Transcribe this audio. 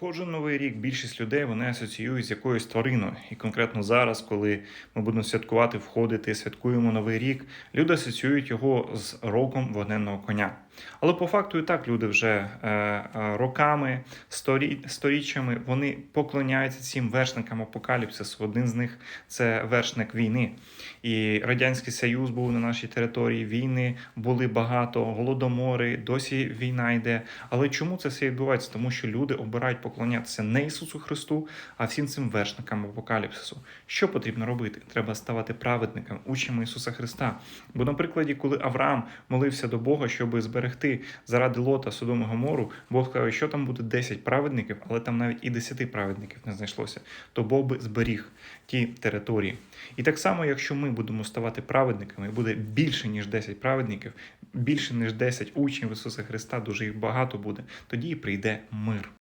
Кожен новий рік більшість людей вони асоціюють з якоюсь твариною. І конкретно зараз, коли ми будемо святкувати, входити, святкуємо новий рік, люди асоціюють його з роком вогненного коня. Але по факту і так люди вже е, е, роками, сторіччями вони поклоняються цим вершникам апокаліпсису. Один з них це вершник війни. І Радянський Союз був на нашій території. Війни були багато, голодомори, досі війна йде. Але чому це все відбувається? Тому що люди обирають поклонятися не Ісусу Христу, а всім цим вершникам апокаліпсису. Що потрібно робити? Треба ставати праведниками, учнями Ісуса Христа. Бо, на прикладі, коли Авраам молився до Бога, щоб зберегти заради лота Содому Гомору, Бог каже, що там буде 10 праведників, але там навіть і 10 праведників не знайшлося, то Бог би зберіг ті території. І так само, якщо ми будемо ставати праведниками, і буде більше ніж 10 праведників, більше ніж 10 учнів Ісуса Христа, дуже їх багато буде, тоді і прийде мир.